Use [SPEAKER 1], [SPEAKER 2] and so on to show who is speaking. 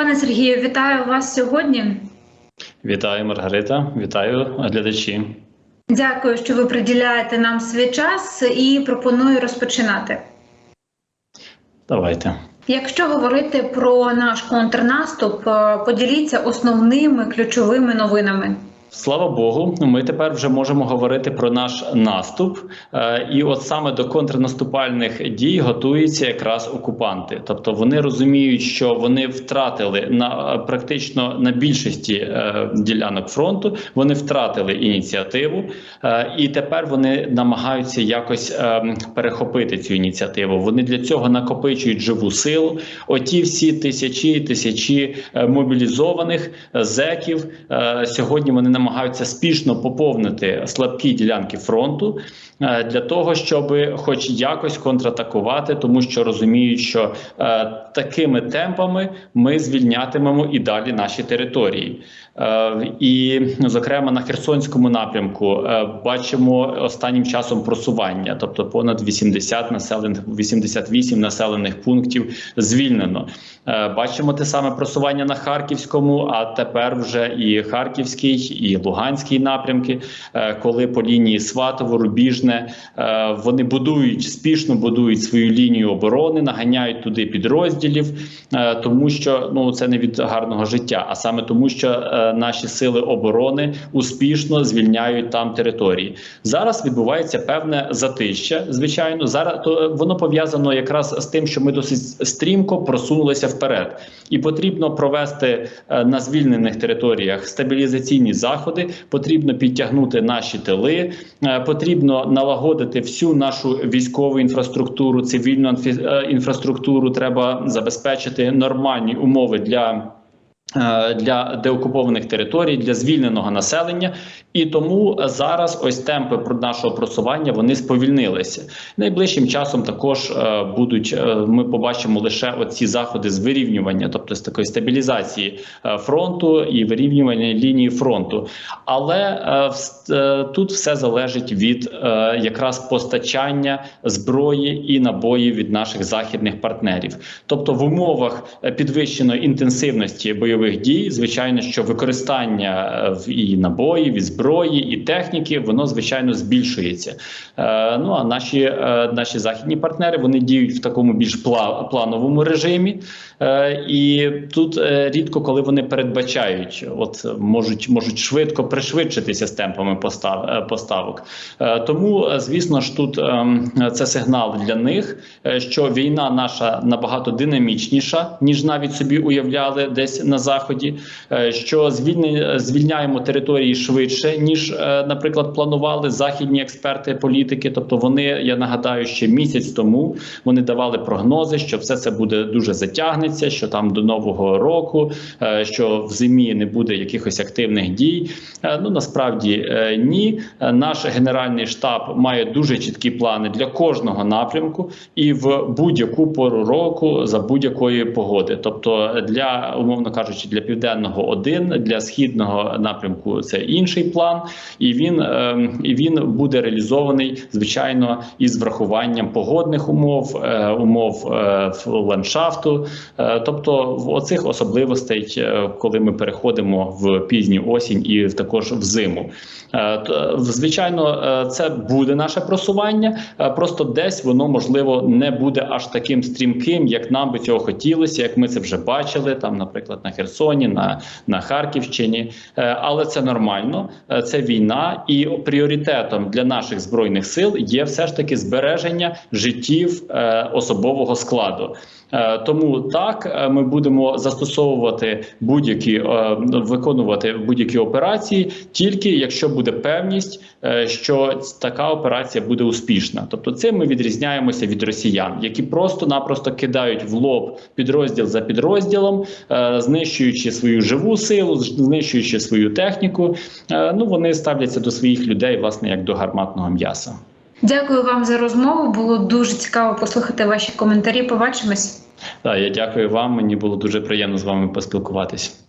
[SPEAKER 1] Пане Сергію, вітаю вас сьогодні.
[SPEAKER 2] Вітаю, Маргарита, вітаю глядачі.
[SPEAKER 1] Дякую, що ви приділяєте нам свій час і пропоную розпочинати.
[SPEAKER 2] Давайте.
[SPEAKER 1] Якщо говорити про наш контрнаступ, е, поділіться основними ключовими новинами.
[SPEAKER 2] Слава Богу, ми тепер вже можемо говорити про наш наступ, Е, і от саме до контрнаступальних дій готуються якраз окупанти. Тобто вони розуміють, що вони втратили на практично на більшості е, ділянок фронту. Вони втратили ініціативу, е, і тепер вони намагаються якось е, перехопити цю ініціативу. Вони для цього накопичують живу силу. Оті всі тисячі і тисячі е, мобілізованих е, зеків е, сьогодні вони намагаються спішно поповнити слабкі ділянки фронту е, для того, щоб хоч якось контратакувати, тому що розуміють, що е, такими темпами ми звільнятимемо і далі наші території. Е, І, зокрема, на Херсонському напрямку бачимо останнім часом просування, тобто понад 80 населених 88 населених пунктів звільнено. Бачимо те саме просування на Харківському, а тепер вже і Харківський, і Луганський напрямки, е, коли по лінії Сватово, Рубіжне е, вони будують спішно будують свою лінію оборони, наганяють туди підрозділів, е, тому що ну це не від гарного життя, а саме тому, що наші сили оборони успішно звільняють там території. Зараз відбувається певне затища. Звичайно, зараз то воно пов'язано якраз з тим, що ми досить стрімко просунулися вперед, і потрібно провести на звільнених територіях стабілізаційні заходи. Потрібно підтягнути наші тили, е, потрібно налагодити всю нашу військову інфраструктуру, цивільну е, інфраструктуру. Треба забезпечити нормальні умови для. Е, Для деокупованих територій для звільненого населення, і тому зараз ось темпи нашого просування вони сповільнилися. Найближчим часом також е, будуть. е, Ми побачимо лише оці заходи з вирівнювання, тобто з такої стабілізації фронту і вирівнювання лінії фронту. Але тут все залежить від якраз постачання зброї і набоїв від наших західних партнерів. Тобто, в умовах підвищеної інтенсивності бойових дій, звичайно, що використання е, і набоїв, і зброї, і техніки, воно звичайно збільшується. Е, Ну а наші, е, наші західні партнери вони діють в такому більш плановому режимі, і тут рідко коли вони передбачають, от можуть можуть швидко пришвидшитися з темпами постав, поставок. Тому, звісно ж, тут ем, це сигнал для них, що війна наша набагато динамічніша, ніж навіть собі уявляли десь на заході. е, Що звільняємо території швидше, ніж, е, наприклад, планували західні експерти, політики. Тобто, вони я нагадаю, ще місяць тому вони давали прогнози, що все це буде дуже затягнеться, що там до нового року, е, що в зимі не буде якихось активних дій. Ну насправді ні. Наш генеральний штаб має дуже чіткі плани для кожного напрямку і в будь-яку пору року за будь-якої погоди. Тобто, для умовно кажучи, для південного один, для східного напрямку це інший план, і він е, і він буде реалізований звичайно із врахуванням погодних умов, е, умов е, ландшафту. Е, Тобто, в оцих особливостей, коли ми переходимо в пізню осінь і також в зиму. Звичайно, це буде наше просування. Просто десь воно можливо не буде аж таким стрімким, як нам би цього хотілося, як ми це вже бачили, там, наприклад, на Херсоні, на, на Харківщині. Е, Але це нормально, е, це війна, і пріоритетом для наших збройних сил є все ж таки збереження життів е, особового складу. Тому так ми будемо застосовувати будь-які виконувати будь-які операції, тільки якщо буде певність, що така операція буде успішна. Тобто, цим ми відрізняємося від росіян, які просто-напросто кидають в лоб підрозділ за підрозділом, е, знищуючи свою живу силу, знищуючи свою техніку. Е, Ну вони ставляться до своїх людей, власне, як до гарматного м'яса.
[SPEAKER 1] Дякую вам за розмову. Було дуже цікаво послухати ваші коментарі. Побачимось.
[SPEAKER 2] Так, я дякую вам. Мені було дуже приємно з вами поспілкуватись.